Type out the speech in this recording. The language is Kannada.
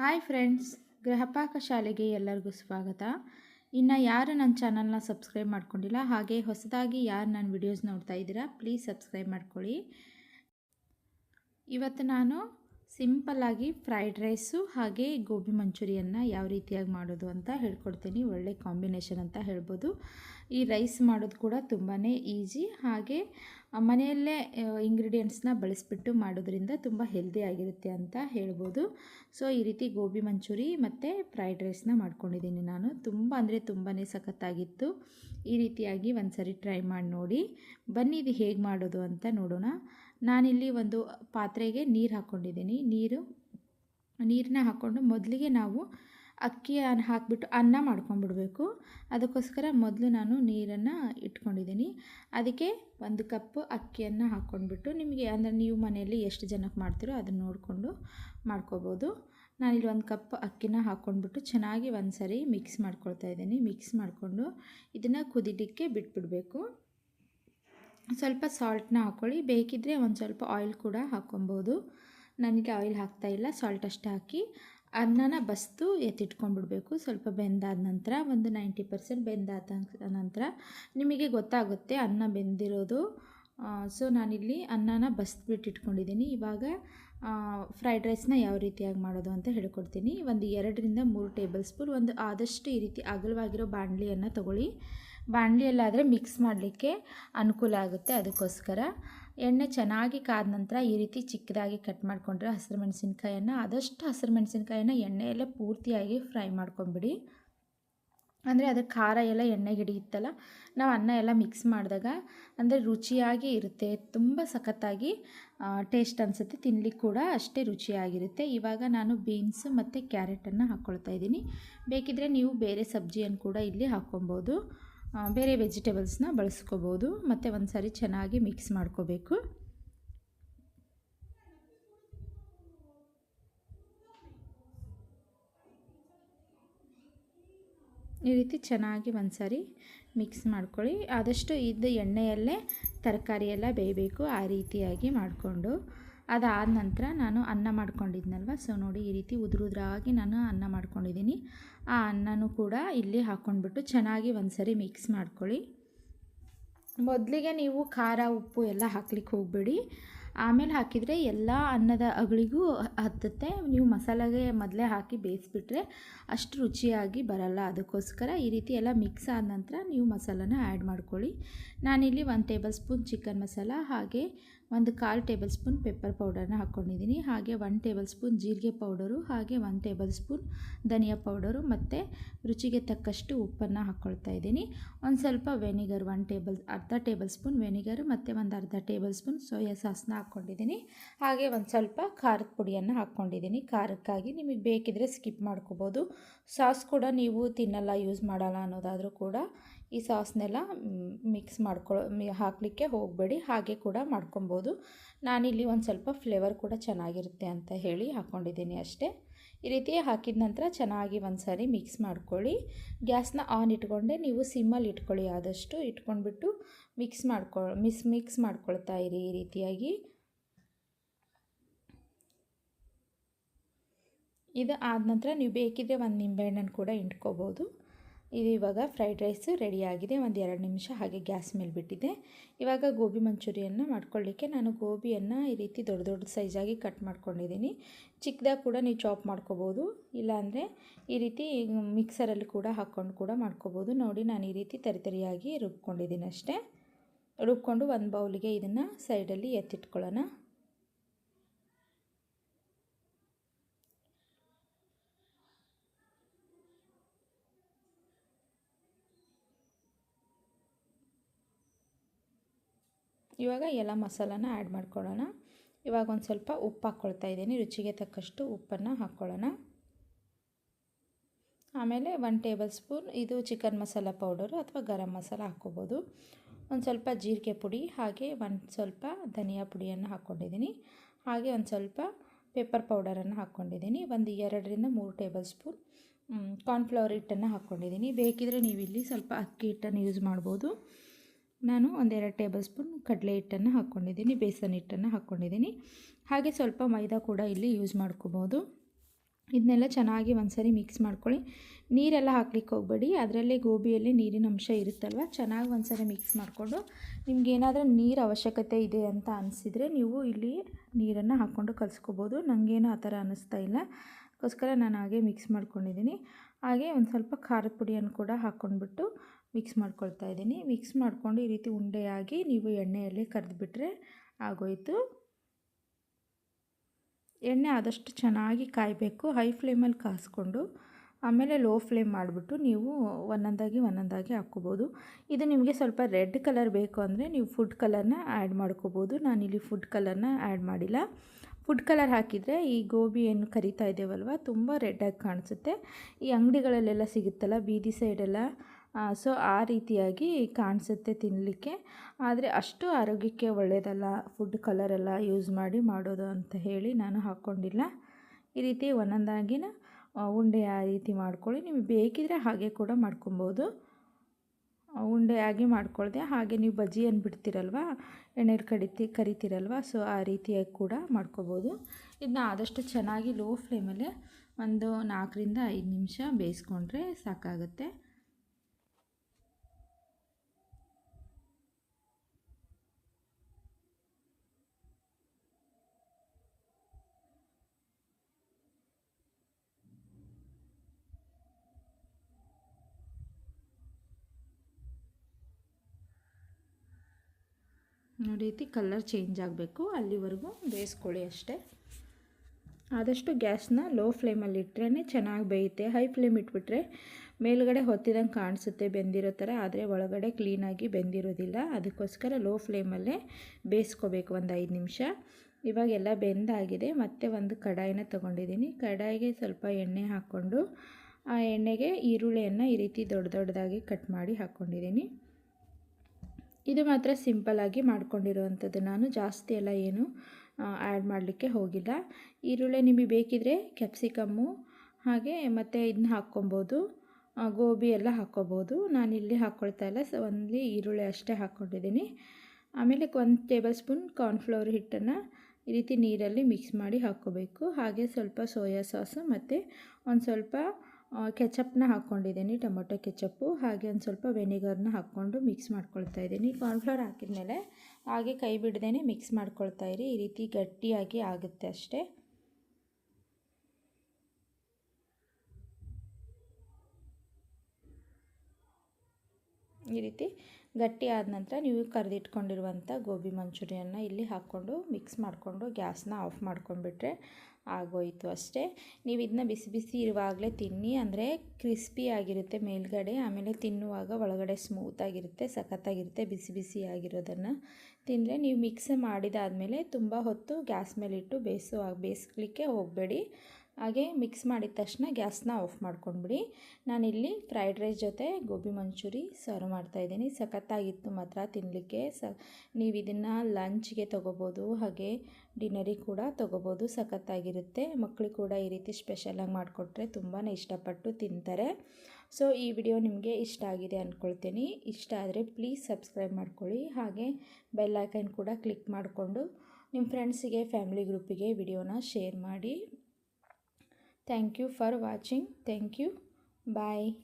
ಹಾಯ್ ಫ್ರೆಂಡ್ಸ್, ಗೃಹಪಾಕ ಶಾಲೆಗೆ ಎಲ್ಲರಿಗೂ ಸ್ವಾಗತ. ಇನ್ನು ಯಾರು ನನ್ನ ಚಾನಲ್ನ ಸಬ್ಸ್ಕ್ರೈಬ್ ಮಾಡ್ಕೊಂಡಿಲ್ಲ, ಹಾಗೆ ಹೊಸದಾಗಿ ಯಾರು ನನ್ನ ವಿಡಿಯೋಸ್ ನೋಡ್ತಾ ಇದ್ದೀರಾ, ಪ್ಲೀಸ್ ಸಬ್ಸ್ಕ್ರೈಬ್ ಮಾಡ್ಕೊಳ್ಳಿ. ಇವತ್ತು ನಾನು ಸಿಂಪಲ್ಲಾಗಿ ಫ್ರೈಡ್ ರೈಸು ಹಾಗೆ ಗೋಬಿ ಮಂಚೂರಿಯನ್ನು ಯಾವ ರೀತಿಯಾಗಿ ಮಾಡೋದು ಅಂತ ಹೇಳ್ಕೊಡ್ತೀನಿ. ಒಳ್ಳೆ ಕಾಂಬಿನೇಷನ್ ಅಂತ ಹೇಳ್ಬೋದು. ಈ ರೈಸ್ ಮಾಡೋದು ಕೂಡ ತುಂಬಾ ಈಸಿ ಹಾಗೆ ಮನೆಯಲ್ಲೇ ಇಂಗ್ರೀಡಿಯೆಂಟ್ಸ್ನ ಬಳಸಿಬಿಟ್ಟು ಮಾಡೋದ್ರಿಂದ ತುಂಬ ಹೆಲ್ದಿ ಆಗಿರುತ್ತೆ ಅಂತ ಹೇಳ್ಬೋದು. ಸೊ ಈ ರೀತಿ ಗೋಬಿ ಮಂಚೂರಿ ಮತ್ತು ಫ್ರೈಡ್ ರೈಸ್ನ ಮಾಡ್ಕೊಂಡಿದ್ದೀನಿ ನಾನು. ತುಂಬ ಅಂದರೆ ತುಂಬಾ ಸಖತ್ತಾಗಿತ್ತು. ಈ ರೀತಿಯಾಗಿ ಒಂದು ಸರಿ ಟ್ರೈ ಮಾಡಿ ನೋಡಿ. ಬನ್ನಿ, ಇದು ಹೇಗೆ ಮಾಡೋದು ಅಂತ ನೋಡೋಣ. ನಾನಿಲ್ಲಿ ಒಂದು ಪಾತ್ರೆಗೆ ನೀರು ಹಾಕ್ಕೊಂಡಿದ್ದೀನಿ ನೀರು ನೀರನ್ನ ಹಾಕ್ಕೊಂಡು ಮೊದಲಿಗೆ ನಾವು ಅಕ್ಕಿಯನ್ನು ಹಾಕಿಬಿಟ್ಟು ಅನ್ನ ಮಾಡ್ಕೊಂಡ್ಬಿಡ್ಬೇಕು ಅದಕ್ಕೋಸ್ಕರ ಮೊದಲು ನಾನು ನೀರನ್ನು ಇಟ್ಕೊಂಡಿದ್ದೀನಿ. ಅದಕ್ಕೆ ಒಂದು ಕಪ್ ಅಕ್ಕಿಯನ್ನು ಹಾಕ್ಕೊಂಡ್ಬಿಟ್ಟು ನಿಮಗೆ ಅಂದರೆ ನೀವು ಮನೆಯಲ್ಲಿ ಎಷ್ಟು ಜನಕ್ಕೆ ಮಾಡ್ತೀರೋ ಅದನ್ನು ನೋಡಿಕೊಂಡು ಮಾಡ್ಕೋಬೋದು. ನಾನಿಲ್ಲಿ ಒಂದು ಕಪ್ ಅಕ್ಕಿನ ಹಾಕ್ಕೊಂಡ್ಬಿಟ್ಟು ಚೆನ್ನಾಗಿ ಒಂದು ಸರಿ ಮಿಕ್ಸ್ ಮಾಡ್ಕೊಳ್ತಾ ಇದ್ದೀನಿ. ಮಿಕ್ಸ್ ಮಾಡಿಕೊಂಡು ಇದನ್ನು ಕುದಿಲಿಕ್ಕೆ ಬಿಟ್ಬಿಡಬೇಕು. ಸ್ವಲ್ಪ ಸಾಲ್ಟನ್ನ ಹಾಕ್ಕೊಳ್ಳಿ ಬೇಕಿದ್ದರೆ ಒಂದು ಸ್ವಲ್ಪ ಆಯಿಲ್ ಕೂಡ ಹಾಕ್ಕೊಬೋದು ನನಗೆ ಆಯಿಲ್ ಹಾಕ್ತಾಯಿಲ್ಲ ಸಾಲ್ಟ್ ಅಷ್ಟೇ ಹಾಕಿ. ಅನ್ನನ ಬಸ್ತು ಎತ್ತಿಟ್ಕೊಂಡ್ಬಿಡ್ಬೇಕು. ಸ್ವಲ್ಪ ಬೆಂದಾದ ನಂತರ, ಒಂದು ನೈಂಟಿ ಪರ್ಸೆಂಟ್ ಬೆಂದಾದ ನಂತರ ನಿಮಗೆ ಗೊತ್ತಾಗುತ್ತೆ ಅನ್ನ ಬೆಂದಿರೋದು. ಸೊ ನಾನಿಲ್ಲಿ ಅನ್ನನ ಬಸ್ಬಿಟ್ಟು ಇಟ್ಕೊಂಡಿದ್ದೀನಿ ಇವಾಗ ಫ್ರೈಡ್ ರೈಸ್ನ ಯಾವ ರೀತಿಯಾಗಿ ಮಾಡೋದು ಅಂತ ಹೇಳ್ಕೊಡ್ತೀನಿ. ಒಂದು ಎರಡರಿಂದ ಮೂರು ಟೇಬಲ್ ಸ್ಪೂನ್ ಒಂದು ಆದಷ್ಟು ಈ ರೀತಿ ಅಗಲವಾಗಿರೋ ಬಾಣಲಿಯನ್ನು ತೊಗೊಳ್ಳಿ. ಬಾಣಲಿಯಲ್ಲಾದರೆ ಮಿಕ್ಸ್ ಮಾಡಲಿಕ್ಕೆ ಅನುಕೂಲ ಆಗುತ್ತೆ ಅದಕ್ಕೋಸ್ಕರ. ಎಣ್ಣೆ ಚೆನ್ನಾಗಿ ಕಾದ ನಂತರ ಈ ರೀತಿ ಚಿಕ್ಕದಾಗಿ ಕಟ್ ಮಾಡಿಕೊಂಡ್ರೆ ಹಸಿರು ಮೆಣಸಿನ್ಕಾಯನ್ನು ಆದಷ್ಟು ಹಸಿರು ಮೆಣಸಿನ್ಕಾಯನ್ನು ಎಣ್ಣೆಯಲ್ಲೇ ಪೂರ್ತಿಯಾಗಿ ಫ್ರೈ ಮಾಡ್ಕೊಂಬಿಡಿ. ಅಂದರೆ ಅದು ಖಾರ ಎಲ್ಲ ಎಣ್ಣೆಗೆ ಹಿಡಿಯುತ್ತಲ್ಲ ನಾವು ಅನ್ನ ಎಲ್ಲ ಮಿಕ್ಸ್ ಮಾಡಿದಾಗ ಅಂದರೆ ರುಚಿಯಾಗಿ ಇರುತ್ತೆ, ತುಂಬ ಸಖತ್ತಾಗಿ ಟೇಸ್ಟ್ ಅನಿಸುತ್ತೆ ತಿನ್ನಲಿಕ್ಕೆ ಕೂಡ ಅಷ್ಟೇ ರುಚಿಯಾಗಿರುತ್ತೆ. ಇವಾಗ ನಾನು ಬೀನ್ಸು ಮತ್ತು ಕ್ಯಾರೆಟನ್ನು ಹಾಕ್ಕೊಳ್ತಾ ಇದ್ದೀನಿ. ಬೇಕಿದ್ದರೆ ನೀವು ಬೇರೆ ಸಬ್ಜಿಯನ್ನು ಕೂಡ ಇಲ್ಲಿ ಹಾಕ್ಕೊಬೋದು ಬೇರೆ ವೆಜಿಟೇಬಲ್ಸ್ನ ಬಳಸ್ಕೋಬೋದು. ಮತ್ತು ಒಂದು ಸಾರಿ ಚೆನ್ನಾಗಿ ಮಿಕ್ಸ್ ಮಾಡ್ಕೋಬೇಕು. ಈ ರೀತಿ ಚೆನ್ನಾಗಿ ಒಂದು ಸಾರಿ ಮಿಕ್ಸ್ ಮಾಡ್ಕೊಳ್ಳಿ. ಆದಷ್ಟು ಇದು ಎಣ್ಣೆಯಲ್ಲೇ ತರಕಾರಿ ಎಲ್ಲ ಬೇಯಬೇಕು. ಆ ರೀತಿಯಾಗಿ ಮಾಡಿಕೊಂಡು. ಅದಾದ ನಂತರ ನಾನು ಅನ್ನ ಮಾಡ್ಕೊಂಡಿದ್ನಲ್ವ? ಸೊ ನೋಡಿ ಈ ರೀತಿ ಉದುರುದ್ರಾಗಿ ನಾನು ಅನ್ನ ಮಾಡ್ಕೊಂಡಿದ್ದೀನಿ. ಆ ಅನ್ನನೂ ಕೂಡ ಇಲ್ಲಿ ಹಾಕ್ಕೊಂಡ್ಬಿಟ್ಟು ಚೆನ್ನಾಗಿ ಒಂದ್ಸರಿ ಮಿಕ್ಸ್ ಮಾಡ್ಕೊಳ್ಳಿ. ಮೊದಲಿಗೆ ನೀವು ಖಾರ, ಉಪ್ಪು ಎಲ್ಲ ಹಾಕ್ಲಿಕ್ಕೆ ಹೋಗಬೇಡಿ. ಆಮೇಲೆ ಹಾಕಿದರೆ ಎಲ್ಲ ಅನ್ನದ ಅಗಳಿಗೂ ಹತ್ತುತ್ತೆ. ನೀವು ಮಸಾಲೆಗೆ ಮೊದಲೇ ಹಾಕಿ ಬೇಯಿಸ್ಬಿಟ್ರೆ ಅಷ್ಟು ರುಚಿಯಾಗಿ ಬರಲ್ಲ. ಅದಕ್ಕೋಸ್ಕರ ಈ ರೀತಿ ಎಲ್ಲ ಮಿಕ್ಸ್ ಆದ ನಂತರ ನೀವು ಮಸಾಲನ ಆ್ಯಡ್ ಮಾಡ್ಕೊಳ್ಳಿ. ನಾನಿಲ್ಲಿ ಒಂದು ಟೇಬಲ್ ಸ್ಪೂನ್ ಚಿಕನ್ ಮಸಾಲ ಹಾಗೆ ಒಂದು ಕಾಲು ಟೇಬಲ್ ಸ್ಪೂನ್ ಪೆಪ್ಪರ್ ಪೌಡರ್ನ ಹಾಕ್ಕೊಂಡಿದ್ದೀನಿ. ಹಾಗೆ ಒನ್ ಟೇಬಲ್ ಸ್ಪೂನ್ ಜೀರಿಗೆ ಪೌಡರು, ಹಾಗೆ ಒನ್ ಟೇಬಲ್ ಸ್ಪೂನ್ ಧನಿಯಾ ಪೌಡರು ಮತ್ತು ರುಚಿಗೆ ತಕ್ಕಷ್ಟು ಉಪ್ಪನ್ನು ಹಾಕ್ಕೊಳ್ತಾ ಇದ್ದೀನಿ. ಒಂದು ಸ್ವಲ್ಪ ವೆನಿಗರ್ ಒನ್ ಟೇಬಲ್ ಅರ್ಧ ಟೇಬಲ್ ಸ್ಪೂನ್ ವೆನಿಗರು ಮತ್ತು ಒಂದು ಅರ್ಧ ಟೇಬಲ್ ಸ್ಪೂನ್ ಸೋಯಾ ಸಾಸ್ನ ಹಾಕ್ಕೊಂಡಿದ್ದೀನಿ. ಹಾಗೆ ಒಂದು ಸ್ವಲ್ಪ ಖಾರದ ಪುಡಿಯನ್ನು ಹಾಕ್ಕೊಂಡಿದ್ದೀನಿ. ಖಾರಕ್ಕಾಗಿ ನಿಮಗೆ ಬೇಕಿದ್ದರೆ ಸ್ಕಿಪ್ ಮಾಡ್ಕೋಬೋದು. ಸಾಸ್ ಕೂಡ ನೀವು ತಿನ್ನಲ್ಲ ಯೂಸ್ ಮಾಡಲ್ಲ ಅನ್ನೋದಾದರೂ ಕೂಡ ಈ ಸಾಸ್ನೆಲ್ಲ ಮಿಕ್ಸ್ ಮಾಡ್ಕೊ ಹಾಕಲಿಕ್ಕೆ ಹೋಗಬೇಡಿ, ಹಾಗೆ ಕೂಡ ಮಾಡ್ಕೊಬೋದು. ನಾನಿಲ್ಲಿ ಒಂದು ಸ್ವಲ್ಪ ಫ್ಲೇವರ್ ಕೂಡ ಚೆನ್ನಾಗಿರುತ್ತೆ ಅಂತ ಹೇಳಿ ಹಾಕ್ಕೊಂಡಿದ್ದೀನಿ ಅಷ್ಟೇ. ಈ ರೀತಿ ಹಾಕಿದ ನಂತರ ಚೆನ್ನಾಗಿ ಒಂದು ಸಾರಿ ಮಿಕ್ಸ್ ಮಾಡ್ಕೊಳ್ಳಿ. ಗ್ಯಾಸ್ನ ಆನ್ ಇಟ್ಕೊಂಡೆ ನೀವು ಸಿಮ್ಮಲ್ಲಿ ಇಟ್ಕೊಳ್ಳಿ, ಆದಷ್ಟು ಇಟ್ಕೊಂಡ್ಬಿಟ್ಟು ಮಿಕ್ಸ್ ಮಾಡ್ಕೊ ಮಿಸ್ ಮಿಕ್ಸ್ ಮಾಡ್ಕೊಳ್ತಾ ಇರಿ ಈ ರೀತಿಯಾಗಿ. ಇದು ಆದ ನಂತರ ನೀವು ಬೇಕಿದ್ದರೆ ಒಂದು ನಿಂಬೆಹಣ್ಣನ್ನು ಕೂಡ ಇಟ್ಕೋಬೋದು ಇದು ಇವಾಗ ಫ್ರೈಡ್ ರೈಸು ರೆಡಿಯಾಗಿದೆ. ಒಂದು ಎರಡು ನಿಮಿಷ ಹಾಗೆ ಗ್ಯಾಸ್ ಮೇಲೆ ಬಿಟ್ಟಿದೆ. ಇವಾಗ ಗೋಬಿ ಮಂಚೂರಿಯನ್ನು ಮಾಡ್ಕೊಳ್ಳಿಕ್ಕೆ ನಾನು ಗೋಬಿಯನ್ನು ಈ ರೀತಿ ದೊಡ್ಡ ದೊಡ್ಡ ಸೈಜಾಗಿ ಕಟ್ ಮಾಡ್ಕೊಂಡಿದ್ದೀನಿ. ಚಿಕ್ಕದಾಗಿ ಕೂಡ ನೀವು ಚಾಪ್ ಮಾಡ್ಕೋಬೋದು. ಇಲ್ಲಾಂದರೆ ಈ ರೀತಿ ಮಿಕ್ಸರಲ್ಲಿ ಕೂಡ ಹಾಕ್ಕೊಂಡು ಕೂಡ ಮಾಡ್ಕೋಬೋದು. ನೋಡಿ, ನಾನು ಈ ರೀತಿ ತರಿತರಿಯಾಗಿ ರುಬ್ಕೊಂಡಿದ್ದೀನಿ ಅಷ್ಟೇ. ರುಬ್ಕೊಂಡು ಒಂದು ಬೌಲಿಗೆ ಇದನ್ನು ಸೈಡಲ್ಲಿ ಎತ್ತಿಟ್ಕೊಳ್ಳೋಣ. ಇವಾಗ ಎಲ್ಲ ಮಸಾಲಾನ ಆ್ಯಡ್ ಮಾಡ್ಕೊಳ್ಳೋಣ. ಇವಾಗ ಒಂದು ಸ್ವಲ್ಪ ಉಪ್ಪು ಹಾಕ್ಕೊಳ್ತಾ ಇದ್ದೀನಿ. ರುಚಿಗೆ ತಕ್ಕಷ್ಟು ಉಪ್ಪನ್ನು ಹಾಕ್ಕೊಳ್ಳೋಣ. ಆಮೇಲೆ ಒನ್ ಟೇಬಲ್ ಸ್ಪೂನ್ ಇದು ಚಿಕನ್ ಮಸಾಲ ಪೌಡರು ಅಥವಾ ಗರಂ ಮಸಾಲ ಹಾಕ್ಕೋಬೋದು. ಒಂದು ಸ್ವಲ್ಪ ಜೀರಿಗೆ ಪುಡಿ ಹಾಗೆ ಒಂದು ಸ್ವಲ್ಪ ಧನಿಯಾ ಪುಡಿಯನ್ನು ಹಾಕ್ಕೊಂಡಿದ್ದೀನಿ. ಹಾಗೆ ಒಂದು ಸ್ವಲ್ಪ ಪೇಪರ್ ಪೌಡರನ್ನು ಹಾಕ್ಕೊಂಡಿದ್ದೀನಿ. ಒಂದು ಎರಡರಿಂದ ಮೂರು ಟೇಬಲ್ ಸ್ಪೂನ್ ಕಾರ್ನ್ಫ್ಲವರ್ ಹಿಟ್ಟನ್ನು ಹಾಕ್ಕೊಂಡಿದ್ದೀನಿ. ಬೇಕಿದ್ರೆ ನೀವು ಇಲ್ಲಿ ಸ್ವಲ್ಪ ಅಕ್ಕಿ ಹಿಟ್ಟನ್ನು ಯೂಸ್ ಮಾಡ್ಬೋದು. ನಾನು ಒಂದೆರಡು ಟೇಬಲ್ ಸ್ಪೂನ್ ಕಡಲೆ ಹಿಟ್ಟನ್ನು ಹಾಕ್ಕೊಂಡಿದ್ದೀನಿ, ಬೇಸನ್ ಹಿಟ್ಟನ್ನು ಹಾಕ್ಕೊಂಡಿದ್ದೀನಿ. ಹಾಗೆ ಸ್ವಲ್ಪ ಮೈದಾ ಕೂಡ ಇಲ್ಲಿ ಯೂಸ್ ಮಾಡ್ಕೋಬೋದು. ಇದನ್ನೆಲ್ಲ ಚೆನ್ನಾಗಿ ಒಂದ್ಸರಿ ಮಿಕ್ಸ್ ಮಾಡ್ಕೊಳ್ಳಿ. ನೀರೆಲ್ಲ ಹಾಕ್ಲಿಕ್ಕೆ ಹೋಗಬೇಡಿ, ಅದರಲ್ಲೇ ಗೋಬಿಯಲ್ಲಿ ನೀರಿನ ಅಂಶ ಇರುತ್ತಲ್ವ, ಚೆನ್ನಾಗಿ ಒಂದ್ಸರಿ ಮಿಕ್ಸ್ ಮಾಡಿಕೊಂಡು ನಿಮ್ಗೇನಾದರೂ ನೀರು ಅವಶ್ಯಕತೆ ಇದೆ ಅಂತ ಅನಿಸಿದರೆ ನೀವು ಇಲ್ಲಿ ನೀರನ್ನು ಹಾಕ್ಕೊಂಡು ಕಲಿಸ್ಕೋಬೋದು. ನನಗೇನು ಆ ಥರ ಅನ್ನಿಸ್ತಾ ಇಲ್ಲ. ಅದಕ್ಕೋಸ್ಕರ ನಾನು ಹಾಗೆ ಮಿಕ್ಸ್ ಮಾಡ್ಕೊಂಡಿದ್ದೀನಿ. ಹಾಗೆ ಒಂದು ಸ್ವಲ್ಪ ಖಾರದ ಪುಡಿಯನ್ನು ಕೂಡ ಹಾಕ್ಕೊಂಡ್ಬಿಟ್ಟು ಮಿಕ್ಸ್ ಮಾಡ್ಕೊಳ್ತಾ ಇದ್ದೀನಿ. ಮಿಕ್ಸ್ ಮಾಡಿಕೊಂಡು ಈ ರೀತಿ ಉಂಡೆಯಾಗಿ ನೀವು ಎಣ್ಣೆಯಲ್ಲಿ ಕರೆದುಬಿಟ್ರೆ ಆಗೋಯಿತು. ಎಣ್ಣೆ ಆದಷ್ಟು ಚೆನ್ನಾಗಿ ಕಾಯಬೇಕು. ಹೈ ಫ್ಲೇಮಲ್ಲಿ ಕಾಸ್ಕೊಂಡು ಆಮೇಲೆ ಲೋ ಫ್ಲೇಮ್ ಮಾಡಿಬಿಟ್ಟು ನೀವು ಒಂದೊಂದಾಗಿ ಒಂದೊಂದಾಗಿ ಹಾಕ್ಕೋಬೋದು. ಇದು ನಿಮಗೆ ಸ್ವಲ್ಪ ರೆಡ್ ಕಲರ್ ಬೇಕು ಅಂದರೆ ನೀವು ಫುಡ್ ಕಲರ್ನ ಆ್ಯಡ್ ಮಾಡ್ಕೋಬೋದು. ನಾನಿಲ್ಲಿ ಫುಡ್ ಕಲರ್ನ ಆ್ಯಡ್ ಮಾಡಿಲ್ಲ. ಫುಡ್ ಕಲರ್ ಹಾಕಿದರೆ ಈ ಗೋಬಿ ಏನು ಕರಿತಾ ಇದ್ದೇವಲ್ವ? ತುಂಬ ರೆಡ್ಡಾಗಿ ಕಾಣಿಸುತ್ತೆ. ಈ ಅಂಗಡಿಗಳಲ್ಲೆಲ್ಲ ಸಿಗುತ್ತಲ್ಲ, ಬೀದಿ ಸೈಡೆಲ್ಲ ಸೊ ಆ ರೀತಿಯಾಗಿ ಕಾಣಿಸುತ್ತೆ ತಿನ್ನಲಿಕ್ಕೆ ಆದರೆ ಅಷ್ಟು ಆರೋಗ್ಯಕ್ಕೆ ಒಳ್ಳೆಯದಲ್ಲ ಫುಡ್ ಕಲರೆಲ್ಲ ಯೂಸ್ ಮಾಡಿ ಮಾಡೋದು ಅಂತ ಹೇಳಿ ನಾನು ಹಾಕ್ಕೊಂಡಿಲ್ಲ ಈ ರೀತಿ ಒಂದೊಂದಾಗಿನ ಉಂಡೆ ಆ ರೀತಿ ಮಾಡ್ಕೊಳ್ಳಿ. ನಿಮಗೆ ಬೇಕಿದ್ರೆ ಹಾಗೆ ಕೂಡ ಮಾಡ್ಕೊಬೋದು. ಉಂಡೆಯಾಗಿ ಮಾಡ್ಕೊಳ್ದೆ, ಹಾಗೆ ನೀವು ಬಜ್ಜಿ ಬಿಡ್ತೀರಲ್ವ, ಎಣ್ಣೆಲಿ ಕಡಿತಿ, ಕರಿತೀರಲ್ವ, ಸೊ ಆ ರೀತಿಯಾಗಿ ಕೂಡ ಮಾಡ್ಕೋಬೋದು. ಇದನ್ನ ಆದಷ್ಟು ಚೆನ್ನಾಗಿ ಲೋ ಫ್ಲೇಮಲ್ಲೇ ಒಂದು ನಾಲ್ಕರಿಂದ ಐದು ನಿಮಿಷ ಬೇಯಿಸ್ಕೊಂಡ್ರೆ ಸಾಕಾಗುತ್ತೆ. ನೋಡಿ ರೀತಿ ಕಲರ್ ಚೇಂಜ್ ಆಗಬೇಕು. ಅಲ್ಲಿವರೆಗೂ ಬೇಯಿಸ್ಕೊಳ್ಳಿ ಅಷ್ಟೇ. ಆದಷ್ಟು ಗ್ಯಾಸ್ನ ಲೋ ಫ್ಲೇಮಲ್ಲಿ ಇಟ್ಟರೆ ಚೆನ್ನಾಗಿ ಬೇಯುತ್ತೆ. ಹೈ ಫ್ಲೇಮ್ ಇಟ್ಬಿಟ್ರೆ ಮೇಲುಗಡೆ ಹೊತ್ತಿದಂಗೆ ಕಾಣಿಸುತ್ತೆ ಬೆಂದಿರೋ ಥರ, ಆದರೆ ಒಳಗಡೆ ಕ್ಲೀನಾಗಿ ಬೆಂದಿರೋದಿಲ್ಲ. ಅದಕ್ಕೋಸ್ಕರ ಲೋ ಫ್ಲೇಮಲ್ಲೇ ಬೇಯಿಸ್ಕೋಬೇಕು ಒಂದು ಐದು ನಿಮಿಷ. ಇವಾಗೆಲ್ಲ ಬೆಂದಾಗಿದೆ. ಮತ್ತೆ ಒಂದು ಕಡಾಯಿನ ತೊಗೊಂಡಿದ್ದೀನಿ. ಕಡಾಯಿಗೆ ಸ್ವಲ್ಪ ಎಣ್ಣೆ ಹಾಕ್ಕೊಂಡು, ಆ ಎಣ್ಣೆಗೆ ಈರುಳ್ಳಿಯನ್ನು ಈ ರೀತಿ ದೊಡ್ಡ ದೊಡ್ಡದಾಗಿ ಕಟ್ ಮಾಡಿ ಹಾಕ್ಕೊಂಡಿದ್ದೀನಿ. ಇದು ಮಾತ್ರ ಸಿಂಪಲ್ಲಾಗಿ ಮಾಡ್ಕೊಂಡಿರುವಂಥದ್ದು. ನಾನು ಜಾಸ್ತಿ ಎಲ್ಲ ಏನು ಆ್ಯಡ್ ಮಾಡಲಿಕ್ಕೆ ಹೋಗಿಲ್ಲ. ಈರುಳ್ಳಿ ನಿಮಗೆ ಬೇಕಿದ್ರೆ ಕ್ಯಾಪ್ಸಿಕಮ್ಮು ಹಾಗೆ ಮತ್ತು ಇದನ್ನ ಹಾಕ್ಕೊಬೋದು. ಗೋಬಿ ಎಲ್ಲ ಹಾಕ್ಕೋಬೋದು. ನಾನಿಲ್ಲಿ ಹಾಕ್ಕೊಳ್ತಾ ಇಲ್ಲ. ಸೊ ಒಂದು ಈರುಳ್ಳಿ ಅಷ್ಟೇ ಹಾಕ್ಕೊಂಡಿದ್ದೀನಿ. ಆಮೇಲೆ ಒಂದು ಟೇಬಲ್ ಸ್ಪೂನ್ ಕಾರ್ನ್ಫ್ಲವರ್ ಹಿಟ್ಟನ್ನು ಈ ರೀತಿ ನೀರಲ್ಲಿ ಮಿಕ್ಸ್ ಮಾಡಿ ಹಾಕ್ಕೋಬೇಕು. ಹಾಗೆ ಸ್ವಲ್ಪ ಸೋಯಾ ಸಾಸು ಮತ್ತು ಒಂದು ಸ್ವಲ್ಪ ಕೆಚಪ್ನ ಹಾಕ್ಕೊಂಡಿದ್ದೀನಿ, ಟೊಮೊಟೊ ಕೆಚಪ್ಪು ಹಾಗೆ ಒಂದು ಸ್ವಲ್ಪ ವೆನಿಗರ್ನ ಹಾಕ್ಕೊಂಡು ಮಿಕ್ಸ್ ಮಾಡ್ಕೊಳ್ತಾ ಇದ್ದೀನಿ. ಕಾರ್ನ್ಫ್ಲವರ್ ಹಾಕಿದ್ಮೇಲೆ ಹಾಗೆ ಕೈ ಬಿಡದೇ ಮಿಕ್ಸ್ ಮಾಡ್ಕೊಳ್ತಾ ಇರಿ. ಈ ರೀತಿ ಗಟ್ಟಿಯಾಗಿ ಆಗುತ್ತೆ ಅಷ್ಟೇ. ಈ ರೀತಿ ಗಟ್ಟಿ ಆದ ನಂತರ ನೀವು ಕರೆದಿಟ್ಕೊಂಡಿರುವಂಥ ಗೋಬಿ ಮಂಚೂರಿಯನ್ನು ಇಲ್ಲಿ ಹಾಕ್ಕೊಂಡು ಮಿಕ್ಸ್ ಮಾಡಿಕೊಂಡು ಗ್ಯಾಸ್ನ ಆಫ್ ಮಾಡ್ಕೊಂಡ್ಬಿಟ್ರೆ ಆಗೋಯಿತು ಅಷ್ಟೇ. ನೀವು ಇದನ್ನ ಬಿಸಿ ಬಿಸಿ ಇರುವಾಗಲೇ ತಿನ್ನಿ, ಅಂದರೆ ಕ್ರಿಸ್ಪಿ ಆಗಿರುತ್ತೆ ಮೇಲ್ಗಡೆ, ಆಮೇಲೆ ತಿನ್ನುವಾಗ ಒಳಗಡೆ ಸ್ಮೂತಾಗಿರುತ್ತೆ ಸಖತ್ತಾಗಿರುತ್ತೆ, ಬಿಸಿ ಬಿಸಿ ಆಗಿರೋದನ್ನು ತಿಂದರೆ ನೀವು ಮಿಕ್ಸ್ ಮಾಡಿದಾದಮೇಲೆ ತುಂಬ ಹೊತ್ತು ಗ್ಯಾಸ್ ಮೇಲಿಟ್ಟು ಬೇಯಿಸೋ ಬೇಯಿಸ್ಲಿಕ್ಕೆ ಹೋಗಬೇಡಿ. ಹಾಗೆ ಮಿಕ್ಸ್ ಮಾಡಿದ ತಕ್ಷಣ ಗ್ಯಾಸ್ನ ಆಫ್ ಮಾಡ್ಕೊಂಡ್ಬಿಡಿ. ನಾನಿಲ್ಲಿ ಫ್ರೈಡ್ ರೈಸ್ ಜೊತೆ ಗೋಬಿ ಮಂಚೂರಿ ಸರ್ವ್ ಮಾಡ್ತಾಯಿದ್ದೀನಿ ಸಖತ್ತಾಗಿತ್ತು ಮಾತ್ರ ತಿನ್ನಲಿಕ್ಕೆ ಸ, ನೀವು ಇದನ್ನು ಲಂಚ್ಗೆ ತೊಗೋಬೋದು, ಹಾಗೆ ಡಿನ್ನರಿಗೆ ಕೂಡ ತೊಗೋಬೋದು. ಸಖತ್ತಾಗಿರುತ್ತೆ. ಮಕ್ಕಳು ಕೂಡ ಈ ರೀತಿ ಸ್ಪೆಷಲಾಗಿ ಮಾಡಿಕೊಟ್ರೆ ತುಂಬಾ ಇಷ್ಟಪಟ್ಟು ತಿಂತಾರೆ. ಸೊ ಈ ವಿಡಿಯೋ ನಿಮಗೆ ಇಷ್ಟ ಆಗಿದೆ ಅಂದ್ಕೊಳ್ತೀನಿ ಇಷ್ಟ ಆದರೆ ಪ್ಲೀಸ್ ಸಬ್ಸ್ಕ್ರೈಬ್ ಮಾಡ್ಕೊಳ್ಳಿ. ಹಾಗೆ ಬೆಲ್ ಐಕನ್ ಕೂಡ ಕ್ಲಿಕ್ ಮಾಡಿಕೊಂಡು ನಿಮ್ಮ ಫ್ರೆಂಡ್ಸಿಗೆ ಫ್ಯಾಮಿಲಿ ಗ್ರೂಪಿಗೆ ವಿಡಿಯೋನ ಶೇರ್ ಮಾಡಿ. Thank you for watching. Thank you. Bye.